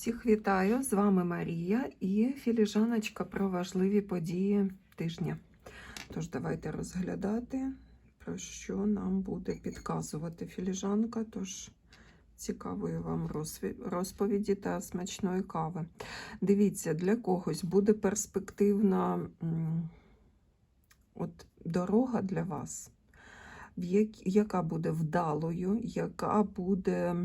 Всіх вітаю! З вами Марія і філіжаночка про важливі події тижня. Тож, давайте розглядати, про що нам буде підказувати філіжанка. Тож, цікавої вам розповіді та смачної кави. Дивіться, для когось буде перспективна от, дорога для вас, яка буде вдалою, яка буде.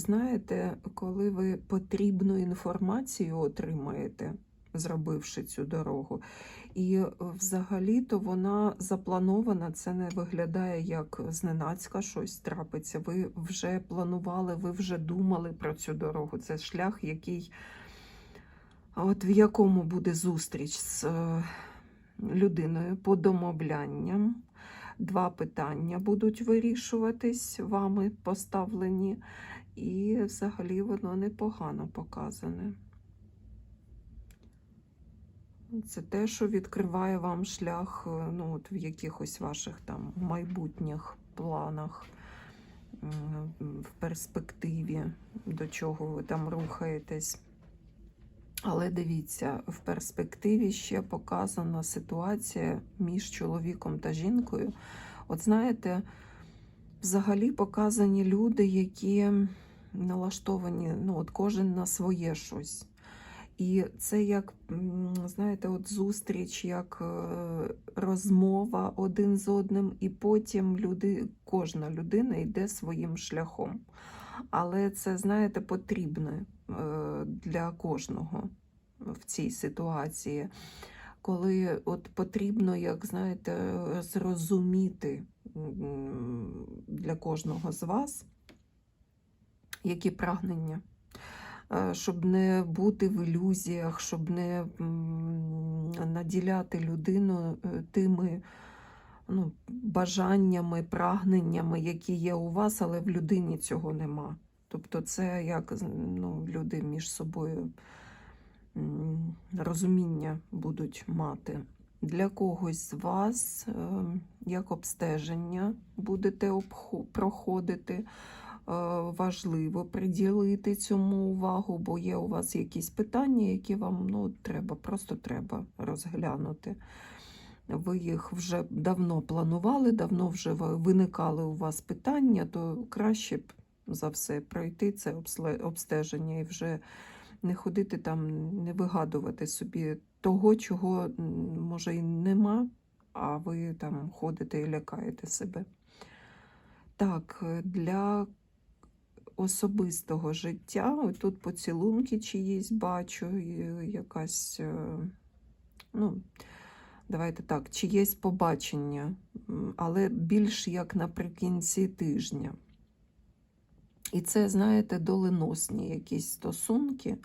Знаєте, коли ви потрібну інформацію отримаєте, зробивши цю дорогу. І е, взагалі-то вона запланована, це не виглядає як зненацька щось трапиться. Ви вже планували, ви вже думали про цю дорогу. Це шлях, який, от в якому буде зустріч з е, людиною по домовлянням. Два питання будуть вирішуватись вами поставлені. І взагалі воно непогано показане. Це те, що відкриває вам шлях е, ну, от в якихось ваших там майбутніх планах, в перспективі, до чого ви там рухаєтесь. Але дивіться, в перспективі ще показана ситуація між чоловіком та жінкою. От знаєте, взагалі показані люди, які налаштовані, ну, от кожен на своє щось. І це як, знаєте, от зустріч, як е, розмова один з одним, і потім люди, кожна людина йде своїм шляхом. Але це, знаєте, потрібне е, для кожного в цій ситуації, коли от потрібно, як знаєте, зрозуміти для кожного з вас, які прагнення, Е, щоб не бути в ілюзіях, щоб не наділяти людину е, тими ну, бажаннями, прагненнями, які є у вас, але в людині цього нема. Тобто це як ну, люди між собою розуміння будуть мати. Для когось з вас е, як обстеження будете проходити. Е, Важливо приділити цьому увагу, бо є у вас якісь питання, які вам ну, треба, просто треба розглянути. Ви їх вже давно планували, давно вже виникали у вас питання, то краще б за все пройти це обстеження і вже не ходити там, не вигадувати собі того, чого може і нема, а ви там ходите і лякаєте себе. Так, е, для особистого життя, тут поцілунки чиїсь бачу, якась, е, ну, давайте так, чиєсь побачення, але більш як наприкінці тижня. І це, знаєте, доленосні якісь стосунки,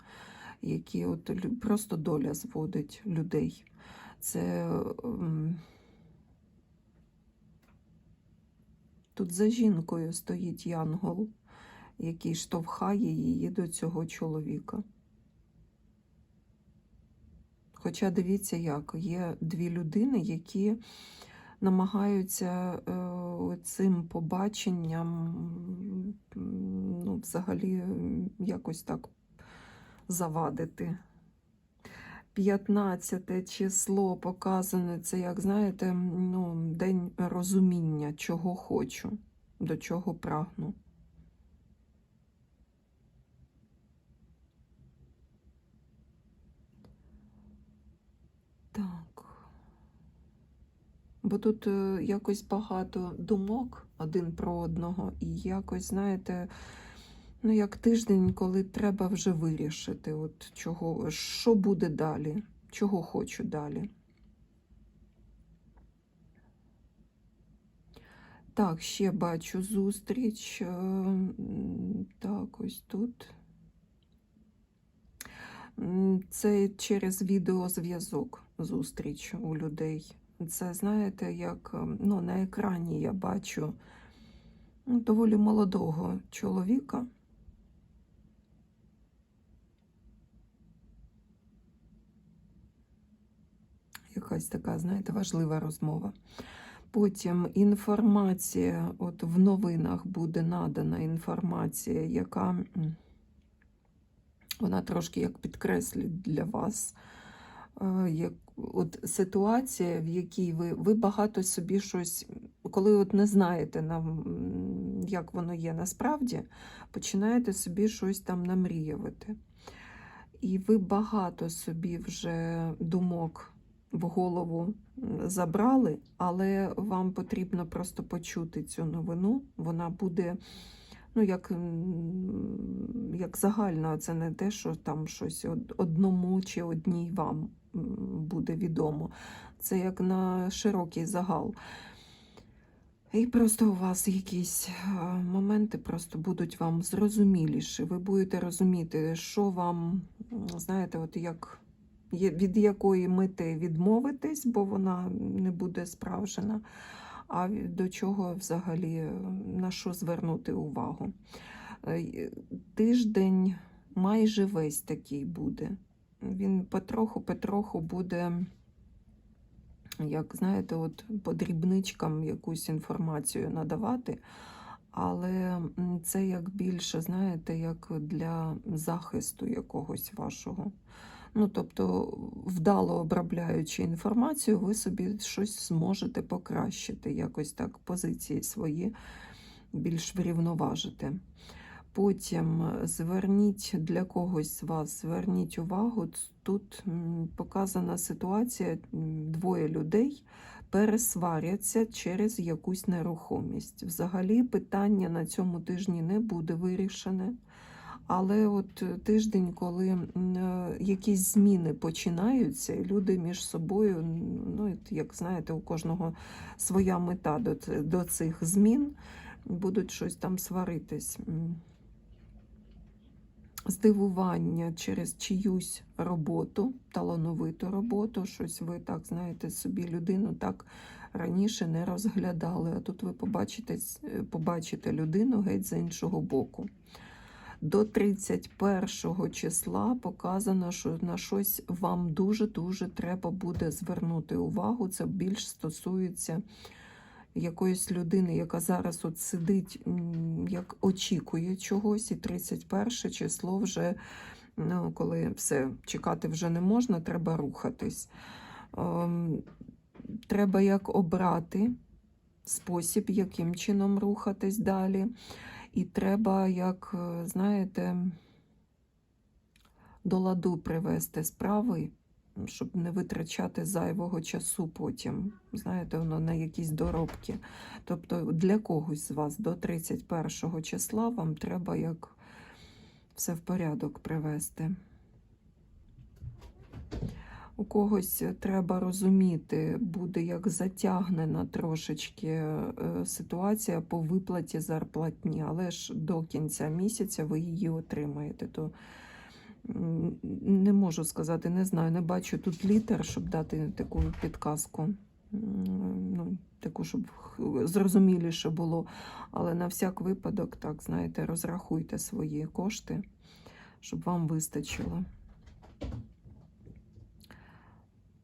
які от просто доля зводить людей. Це тут за жінкою стоїть янгол, який штовхає її до цього чоловіка. Хоча дивіться, як є дві людини, які намагаються е, цим побаченням ну, взагалі якось так завадити. 15 число показане, це, як знаєте, ну, день розуміння, чого хочу, до чого прагну. Так. Бо тут е, якось багато думок один про одного, і якось, знаєте, ну як тиждень, коли треба вже вирішити, от чого, що буде далі, чого хочу далі. Так, ще бачу зустріч. е, Так, ось тут. Це через відеозв'язок зустріч у людей. Це, знаєте, як ем, ну, на екрані я бачу доволі молодого чоловіка. Якась така, знаєте, важлива розмова. Потім інформація, от в новинах буде надана інформація, яка Вона трошки як підкреслить для вас е, як, от ситуація, в якій ви, ви багато собі щось, коли от не знаєте, нам, як воно є насправді, починаєте собі щось там намріювати. І ви багато собі вже думок в голову забрали, але вам потрібно просто почути цю новину. Вона буде, ну, як, як загальна, це не те, що там щось одному чи одній вам буде відомо. Це як на широкий загал. І просто у вас якісь е, моменти просто будуть вам зрозуміліші. Ви будете розуміти, що вам, знаєте, от як від якої мети відмовитись, бо вона не буде справжена, а до чого взагалі е, на що звернути увагу. Е, Тиждень майже весь такий буде. Він потроху-потроху буде як знаєте, от по дрібничкам якусь інформацію надавати, але це як більше, знаєте, як для захисту якогось вашого. Ну, тобто, вдало обробляючи інформацію, ви собі щось зможете покращити, якось так позиції свої більш врівноважити. Потім е, зверніть для когось з вас, зверніть увагу, тут показана ситуація, двоє людей пересваряться через якусь нерухомість. Взагалі питання на цьому тижні не буде вирішене. Але от е, тиждень, коли е, якісь зміни починаються, люди між собою, ну, як знаєте, у кожного своя мета до, до цих змін, будуть щось там сваритись. Здивування через чиюсь роботу, талановиту роботу, щось ви так знаєте собі людину так раніше не розглядали. А тут ви побачите, побачите людину геть з іншого боку. До 31 числа показано, що на щось вам дуже-дуже треба буде звернути увагу. Це більш стосується якоїсь людини, яка зараз от сидить, як очікує чогось, і 31 число вже, ну, коли все, чекати вже не можна, треба рухатись. Ем, Треба як обрати спосіб, яким чином рухатись далі. І треба, як, е, знаєте, до ладу привести справи, щоб не витрачати зайвого часу потім, знаєте, воно на якісь доробки. Тобто для когось з вас до 31 числа вам треба як все в порядок привести. У когось треба розуміти, буде як затягнена трошечки е, ситуація по виплаті зарплатні, але ж до кінця місяця ви її отримаєте. То не можу сказати, не знаю, не бачу тут літер, щоб дати таку підказку. Ну, таку, щоб зрозуміліше було. Але на всяк випадок, так, знаєте, розрахуйте свої кошти, щоб вам вистачило.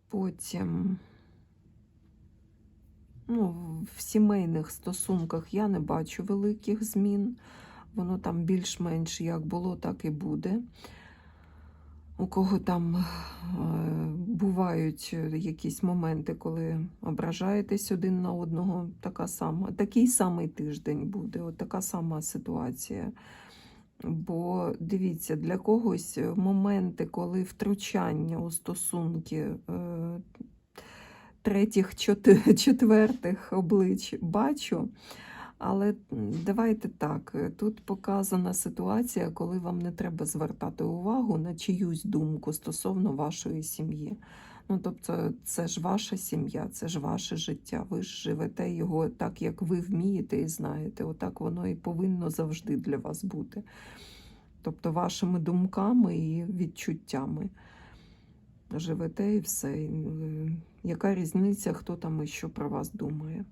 Потім, ну, в сімейних стосунках я не бачу великих змін. Воно там більш-менш як було, так і буде. У кого там е, бувають якісь моменти, коли ображаєтесь один на одного, така сама, такий самий тиждень буде, от така сама ситуація. Бо дивіться, для когось моменти, коли втручання у стосунки е, третіх, четвертих облич бачу. Але давайте так, е, тут показана ситуація, коли вам не треба звертати увагу на чиюсь думку стосовно вашої сім'ї. Ну, тобто, це ж ваша сім'я, це ж ваше життя. Ви ж живете його так, як ви вмієте і знаєте. Отак воно і повинно завжди для вас бути. Тобто, вашими думками і відчуттями живете і все. Е, Яка різниця, хто там і що про вас думає?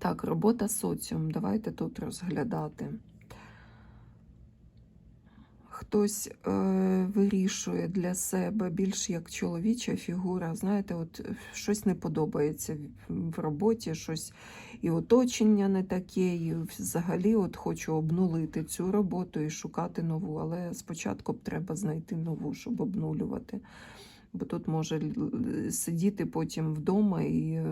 Так, робота соціум. Давайте тут розглядати. Хтось е, вирішує для себе більш як чоловіча фігура. Знаєте, от е, щось не подобається в- роботі, щось і оточення не таке, і взагалі от хочу обнулити цю роботу і шукати нову. Але спочатку б треба знайти нову, щоб обнулювати. Бо тут може сидіти потім вдома і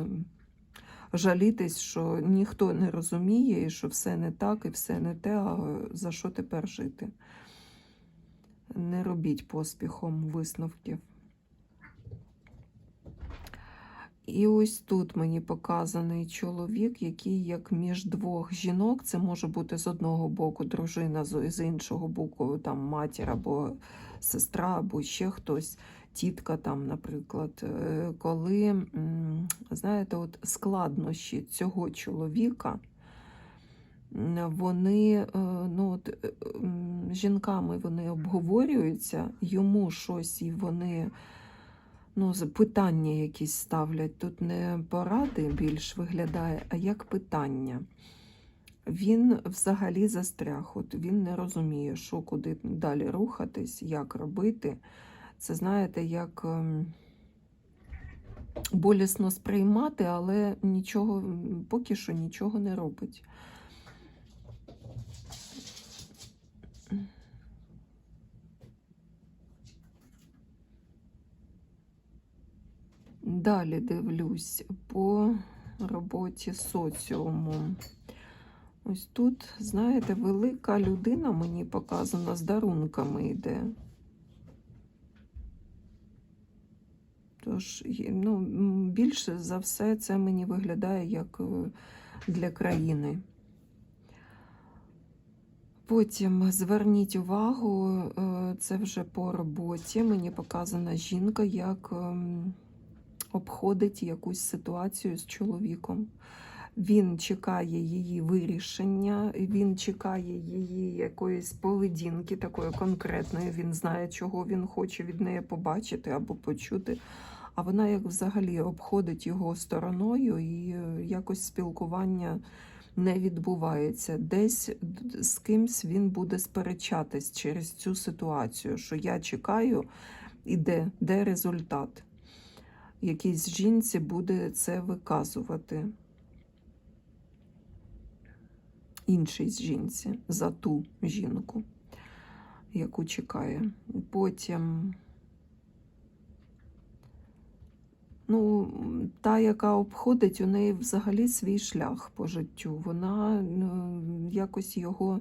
жалітись, що ніхто не розуміє, і що все не так, і все не те, а за що тепер жити. Не робіть поспіхом висновків. І ось тут мені показаний чоловік, який як між двох жінок, це може бути з одного боку дружина, з іншого боку там матір або сестра, або ще хтось, тітка там, наприклад. Е, Коли, знаєте, от складнощі цього чоловіка, вони е, ну, от, е, жінками вони обговорюються, йому щось і вони ну, питання якісь ставлять. Тут не поради більш виглядає, а як питання. Він взагалі застряг. От він не розуміє, що куди далі рухатись, як робити. Це знаєте, як ем, болісно сприймати, але нічого, поки що нічого не робить. Далі дивлюсь по роботі соціуму. Ось тут, знаєте, велика людина мені показана з дарунками йде. Тож, ну, більше за все це мені виглядає як е, для країни. Потім зверніть увагу, е, це вже по роботі. Мені показана жінка, як ем, обходить якусь ситуацію з чоловіком. Він чекає її вирішення, він чекає її якоїсь поведінки, такої конкретної. Він знає, чого він хоче від неї побачити або почути. А вона як взагалі обходить його стороною, і е, якось спілкування не відбувається. Десь з кимсь він буде сперечатись через цю ситуацію, що я чекаю, і де, де результат. Якійсь жінці буде це виказувати іншій жінці за ту жінку, яку чекає. Потім, ну, та, яка обходить, у неї взагалі свій шлях по життю. Вона ну, якось його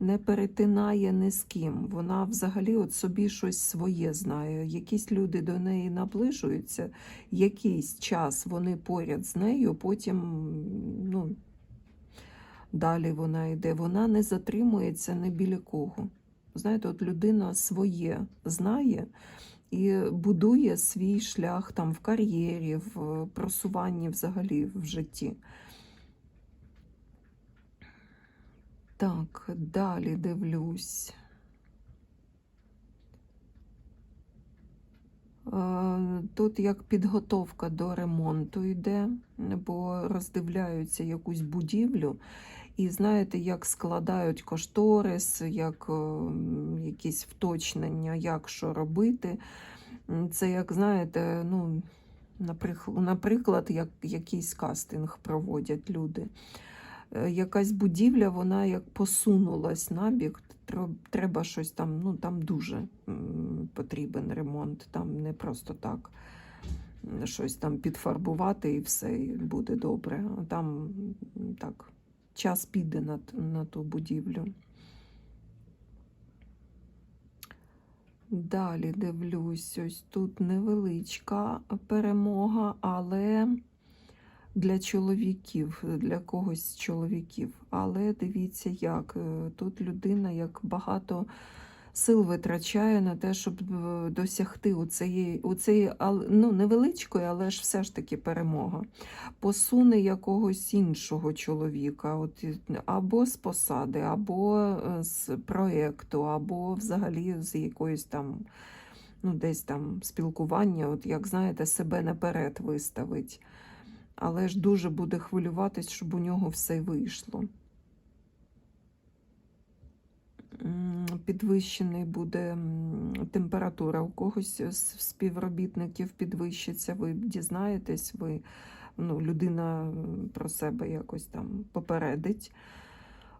не перетинає ні з ким. Вона взагалі от собі щось своє знає. Якісь люди до неї наближуються, якийсь час вони поряд з нею, потім ну, далі вона йде. Вона не затримується не біля кого. Знаєте, от людина своє знає і будує свій шлях там в кар'єрі, в просуванні взагалі в житті. Так, далі дивлюсь. Е, Тут як підготовка до ремонту йде, бо роздивляються якусь будівлю, і знаєте, як складають кошторис, як ем, якісь вточнення, як що робити. Це як знаєте, ну, наприклад, як якийсь кастинг проводять люди. Е, Якась будівля, вона як посунулась набік, тро- треба щось там, ну там дуже потрібен ремонт, там не просто так щось там підфарбувати і все, і буде добре. Там так, час піде на, на ту будівлю. Далі дивлюсь, ось тут невеличка перемога, але для чоловіків, для когось з чоловіків. Але дивіться, як е, тут людина як багато сил витрачає на те, щоб е, досягти у цієї, у цієї ну, невеличкої, але ж все ж таки перемога. Посуне якогось іншого чоловіка, от, або з посади, або е, з проєкту, або взагалі з якоїсь там. Ну, десь там спілкування, от як знаєте, себе наперед виставить але ж дуже буде хвилюватись, щоб у нього все вийшло. Підвищений буде температура, у когось з співробітників підвищиться, ви дізнаєтесь, ви, ну, людина про себе якось там попередить.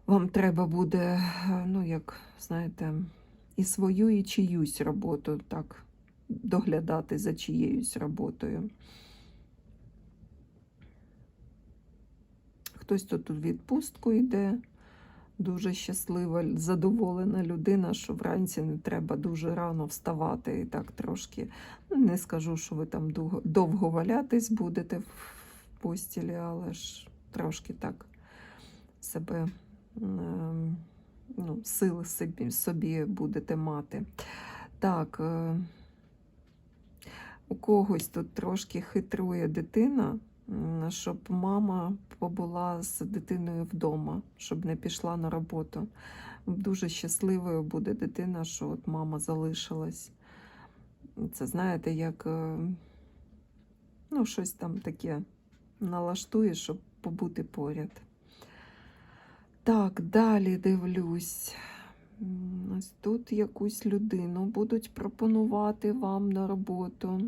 Вам треба буде, ну, як знаєте, і свою, і чиюсь роботу так доглядати за чиєюсь роботою. Хтось тут у відпустку йде, дуже щаслива, задоволена людина, що вранці не треба дуже рано вставати і так трошки. ну, Не скажу, що ви там довго, довго валятись будете в постілі, але ж трошки так себе ем, ну, сили собі, собі будете мати. Так, е, у когось тут трошки хитрує дитина, щоб мама побула з дитиною вдома, щоб не пішла на роботу. Дуже щасливою буде дитина, що от мама залишилась. Це знаєте, як е, ну, щось там таке налаштує, щоб побути поряд. Так, далі дивлюсь. Ось тут якусь людину будуть пропонувати вам на роботу.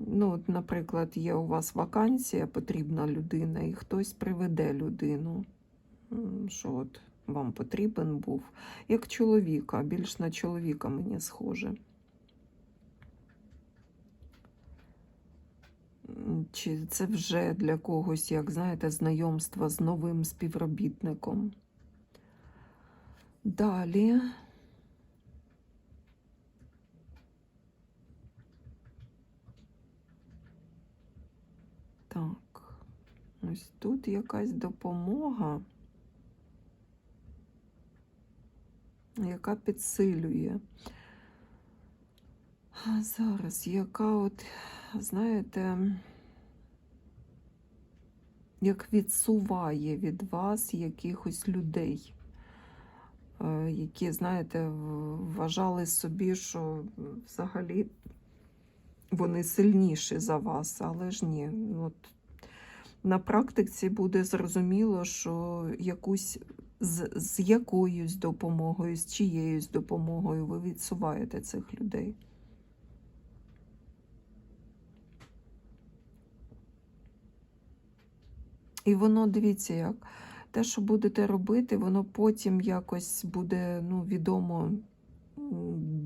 Ну, наприклад, є у вас вакансія, потрібна людина, і хтось приведе людину, що от вам потрібен був. Як чоловіка, більш на чоловіка мені схоже. Чи це вже для когось, як знаєте, знайомство з новим співробітником? Далі. Так, ось тут якась допомога, яка підсилює. А зараз, яка от, знаєте, як відсуває від вас якихось людей е, які, знаєте, вважали собі, що взагалі вони сильніші за вас, але ж ні. От, на практиці буде зрозуміло, що якусь з, з якоюсь допомогою, з чиєюсь допомогою ви відсуваєте цих людей. І воно, дивіться, як те, що будете робити, воно потім якось буде ну, відомо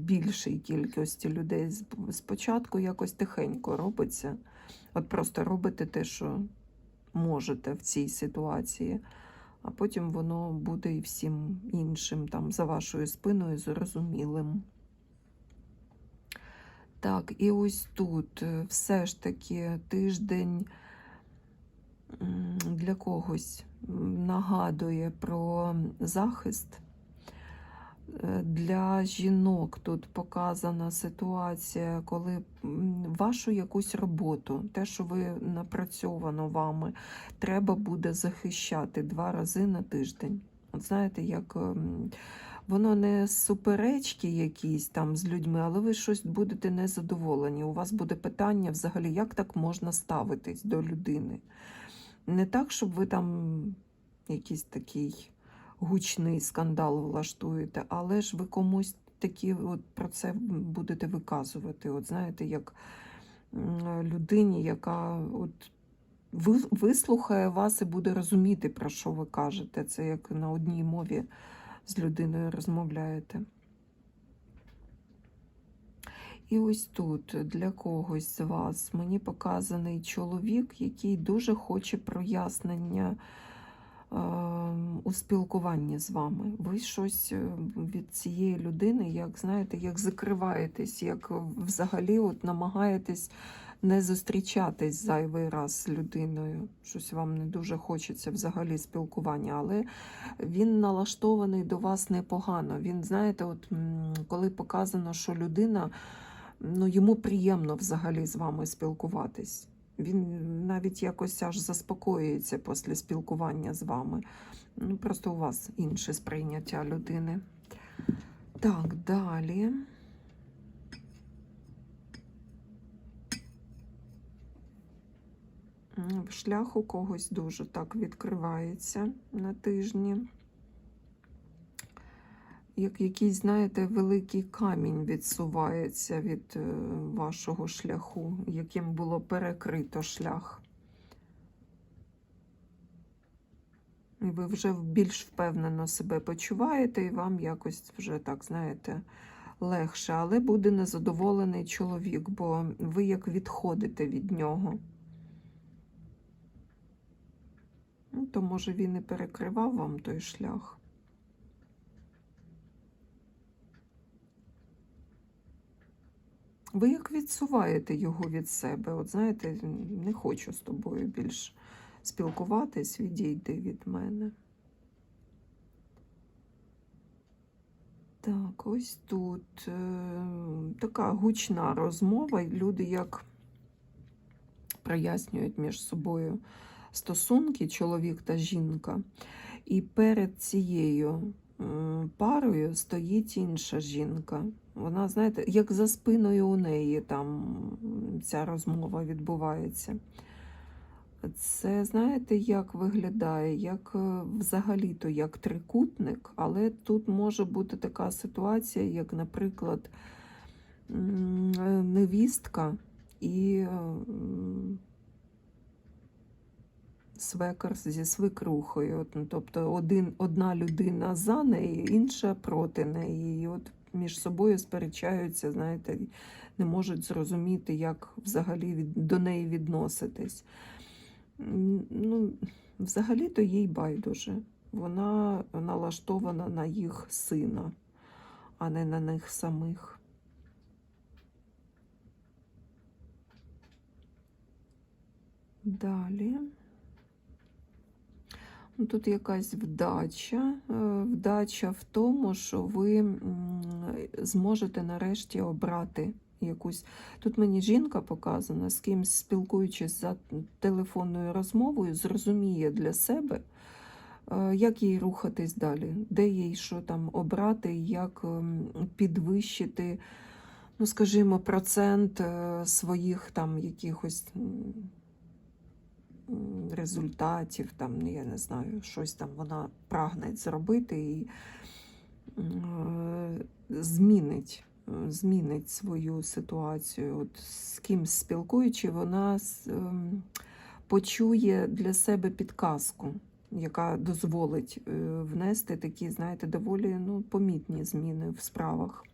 більшій кількості людей. Спочатку якось тихенько робиться. От просто робите те, що можете в цій ситуації, а потім воно буде і всім іншим там за вашою спиною зрозумілим. Так, і ось тут е, все ж таки тиждень для когось нагадує про захист. Е, Для жінок тут показана ситуація, коли вашу якусь роботу, те, що ви напрацьовано вами, треба буде захищати два рази на тиждень. От знаєте, як ем, воно не суперечки якісь там з людьми, але ви щось будете незадоволені. У вас буде питання взагалі, як так можна ставитись до людини. Не так, щоб ви там якийсь такий гучний скандал влаштуєте, але ж ви комусь такі от про це будете виказувати. От знаєте, як людині, яка от вислухає вас і буде розуміти, про що ви кажете. Це як на одній мові з людиною розмовляєте. І ось тут для когось з вас мені показаний чоловік, який дуже хоче прояснення у спілкуванні з вами. Ви щось е, від цієї людини, як знаєте, як закриваєтесь, як взагалі от намагаєтесь не зустрічатись зайвий раз з людиною. Щось вам не дуже хочеться взагалі спілкування, але він налаштований до вас непогано. Він, знаєте, от коли показано, що людина, ну йому приємно взагалі з вами спілкуватись. Він навіть якось аж заспокоюється після спілкування з вами. Ну, просто у вас інше сприйняття людини. Так, далі. Шлях у когось дуже так відкривається на тижні. Як якийсь, знаєте, великий камінь відсувається від е, вашого шляху, яким було перекрито шлях. І ви вже більш впевнено себе почуваєте, і вам якось вже так, знаєте, легше. Але буде незадоволений чоловік, бо ви як відходите від нього. Ну, то, може, він і перекривав вам той шлях. Ви як відсуваєте його від себе? От знаєте, не хочу з тобою більш спілкуватись, відійди від мене. Так, ось тут е, така гучна розмова, люди як прояснюють між собою стосунки, чоловік та жінка. І перед цією парою стоїть інша жінка. Вона, знаєте, як за спиною у неї там ця розмова відбувається. Це, знаєте, як виглядає, як е, взагалі-то як трикутник, але тут може бути така ситуація, як, наприклад, е, невістка і е, свекар зі свекрухою. Ну, Тобто один, одна людина за нею, інша проти неї. І от між собою сперечаються, знаєте, не можуть зрозуміти, як взагалі від, до неї відноситись. Ну, взагалі-то їй байдуже. Вона налаштована на їх сина, а не на них самих. Далі. Ну, Тут якась вдача. Е, Вдача в тому, що ви зможете нарешті обрати якусь. Тут мені жінка показана, з кимсь спілкуючись за телефонною розмовою, зрозуміє для себе, е, як їй рухатись далі, де їй що там обрати, як підвищити, ну, скажімо, процент е, своїх там якихось. Результатів, там, я не знаю, щось там вона прагне зробити і е, змінить, е, змінить свою ситуацію. От з кимсь спілкуючи, вона ем, почує для себе підказку, яка дозволить е, внести такі, знаєте, доволі ну, помітні зміни в справах.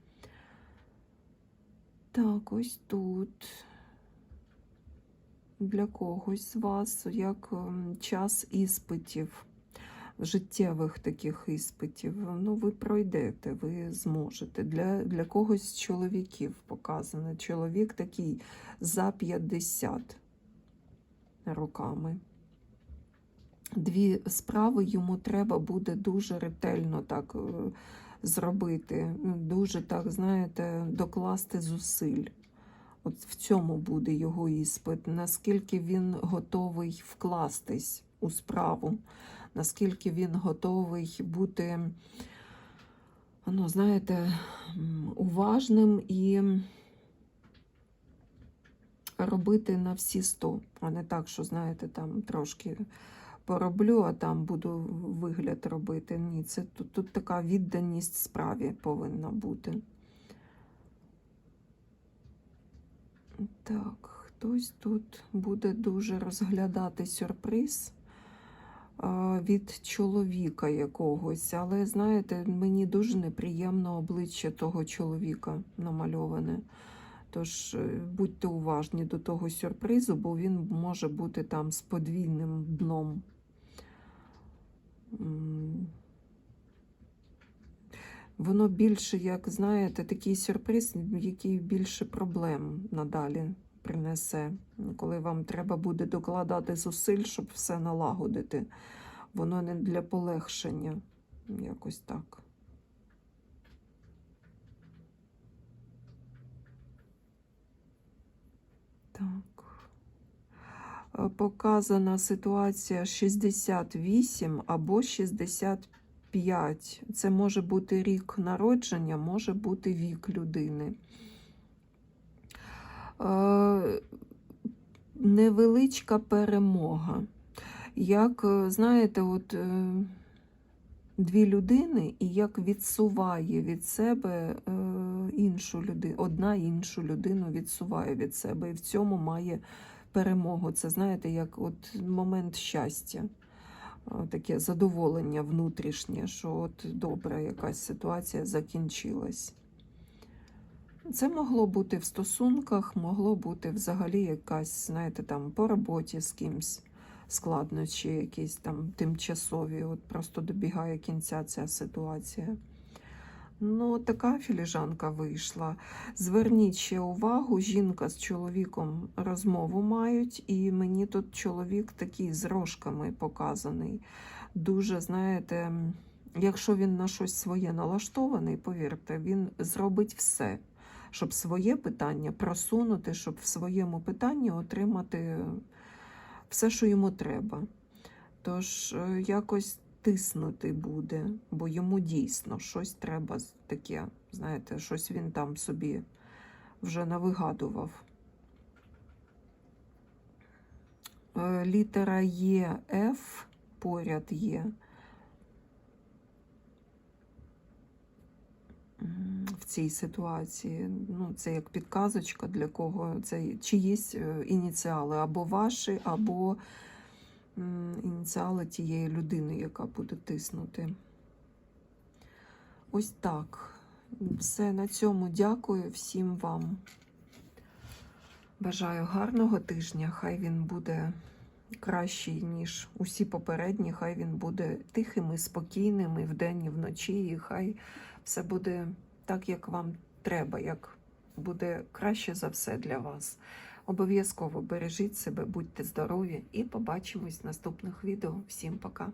Так, ось тут для когось з вас як ем, час іспитів, життєвих таких іспитів. Ну, ви пройдете, ви зможете. Для, для когось з чоловіків показано. Чоловік такий за 50 роками. Дві справи йому треба буде дуже ретельно так е, зробити, дуже так, знаєте, докласти зусиль. От в цьому буде його іспит, наскільки він готовий вкластись у справу, наскільки він готовий бути, ну, знаєте, уважним і робити на всі сто, а не так, що, знаєте, там трошки пороблю, а там буду вигляд робити. Ні, це тут, тут така відданість справі повинна бути. Так, хтось тут буде дуже розглядати сюрприз від чоловіка якогось, але знаєте, мені дуже неприємно обличчя того чоловіка намальоване. Тож е, будьте уважні до того сюрпризу, бо він може бути там з подвійним дном. Воно більше, як знаєте, такий сюрприз, який більше проблем надалі принесе, коли вам треба буде докладати зусиль, щоб все налагодити. Воно не для полегшення. Якось так. Так. Е, Показана ситуація 68 або 65. Це може бути рік народження, може бути вік людини. Е, Невеличка перемога. Як, е, знаєте, от е, дві людини і як відсуває від себе іншу людину, одна іншу людину відсуває від себе, і в цьому має перемогу. Це знаєте, як от момент щастя, таке задоволення внутрішнє, що от добра якась ситуація закінчилась. Це могло бути в стосунках, могло бути взагалі якась, знаєте, там по роботі з кимсь складнощі, якісь там тимчасові. От просто добігає кінця ця ситуація. Ну, така філіжанка вийшла. Зверніть ще увагу, жінка з чоловіком розмову мають, і мені тут чоловік такий з рожками показаний. Дуже, знаєте, якщо він на щось своє налаштований, повірте, він зробить все, щоб своє питання просунути, щоб в своєму питанні отримати все, що йому треба. Тож е, якось тиснути буде, бо йому дійсно щось треба таке, знаєте, щось він там собі вже навигадував. Е, Літера Є, Ф поряд є. В цій ситуації, ну, це як підказочка для кого це чиїсь е, ініціали, або ваші, або ініціали тієї людини, яка буде тиснути. Ось так. Все на цьому дякую всім вам. Бажаю гарного тижня. Хай він буде кращий, ніж усі попередні. Хай він буде тихим і спокійним і вдень, і вночі, і хай все буде так, як вам треба, як буде краще за все для вас. Обов'язково бережіть себе, будьте здорові і побачимось в наступних відео. Всім пока!